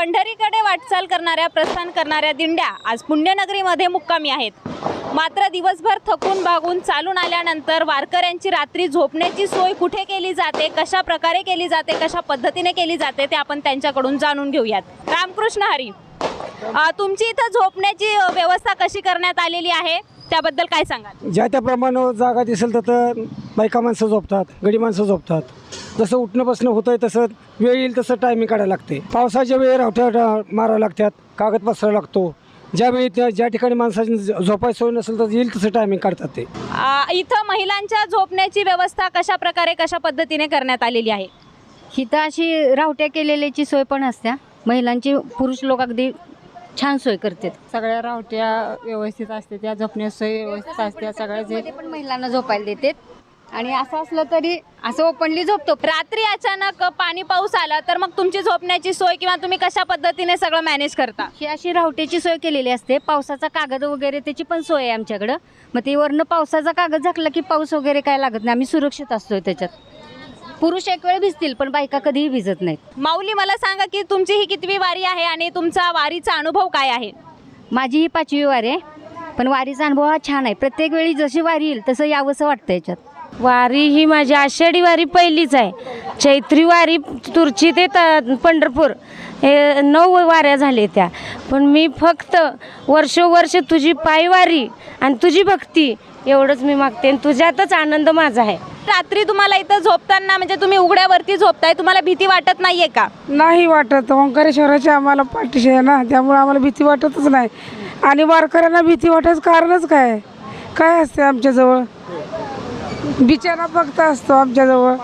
पंढरीकडे वाटचाल करणाऱ्या प्रस्थान करणाऱ्या दिंड्या आज पुण्यनगरीमध्ये मुक्कामी आहेत. मात्र दिवसभर थकून भागून चालून आल्यानंतर वारकऱ्यांची रात्री झोपण्याची सोय कुठे केली जाते कशा प्रकारे केली जाते कशा पद्धतीने केली जाते ते आपण त्यांच्याकडून जाणून घेऊयात. रामकृष्ण हरी तुमची इथं झोपण्याची व्यवस्था कशी करण्यात आलेली आहे? त्याबद्दल काय सांगाल? ज्या त्याप्रमाणे जागा दिसेल तर बायका माणसं झोपतात गडी माणसं झोपतात. जसं उठणं बसणं होतंय तसं वेळ येईल तसं टायमिंग काढायला लागते. पावसाच्या वेळी रावट्या मारावं लागतात कागद पसरावा लागतो. ज्यावेळी त्या ज्या ठिकाणी माणसाची झ- झोपायची सोय नसेल तर येईल तसं टायमिंग काढतात ते. इथं महिलांच्या झोपण्याची व्यवस्था कशा प्रकारे कशा पद्धतीने करण्यात आलेली आहे? इथं अशी रावट्या केलेल्याची सोय पण असत्या. महिलांची पुरुष लोक अगदी छान सोय करतात सगळ्या रावट्या व्यवस्थित असते त्या झोपण्यास सोय व्यवस्थित असते सगळ्या पण महिलांना झोपायला देतात. आणि असं असलं तरी असं ओपनली झोपतो. रात्री अचानक पाणी पाऊस आला तर मग तुमची झोपण्याची सोय किंवा तुम्ही कशा पद्धतीने सगळं मॅनेज करता? ही अशी रावट्याची सोय केलेली असते. पावसाचा कागद वगैरे त्याची पण सोय आहे आमच्याकडं. मग ते वरनं पावसाचा कागद झाकला की पाऊस वगैरे काय लागत नाही. आम्ही सुरक्षित असतोय त्याच्यात. पुरुष एक वेळ भिजतील पण बायका कधीही भिजत नाहीत. माऊली मला सांगा की तुमची ही कितवी वारी आहे आणि तुमचा वारीचा अनुभव काय आहे? माझी ही पाचवी वारी आहे पण वारीचा अनुभव हा छान आहे. प्रत्येक वेळी जशी वारी येईल तसं यावंसं वाटतं याच्यात. वारी ही माझी आषाढी वारी पहिलीच आहे. चैत्री वारी तुरची ते त पंढरपूर हे नऊ वाऱ्या झाले त्या. पण मी फक्त वर्षोवर्ष तुझी पायवारी आणि तुझी भक्ती एवढंच मी मागते आणि तुझ्यातच आनंद माझा आहे. रात्री तुम्हाला इथं झोपताना म्हणजे तुम्ही उघड्यावरती झोपताय तुम्हाला भीती वाटत नाहीये का? नाही वाटत. ओंकारेश्वराची आम्हाला पाठीशी आहे ना त्यामुळे आम्हाला भीती वाटतच नाही. आणि वारकऱ्यांना भीती वाटायचं कारणच काय? काय असते आमच्याजवळ? बिचारा फक्त असतो आमच्याजवळ.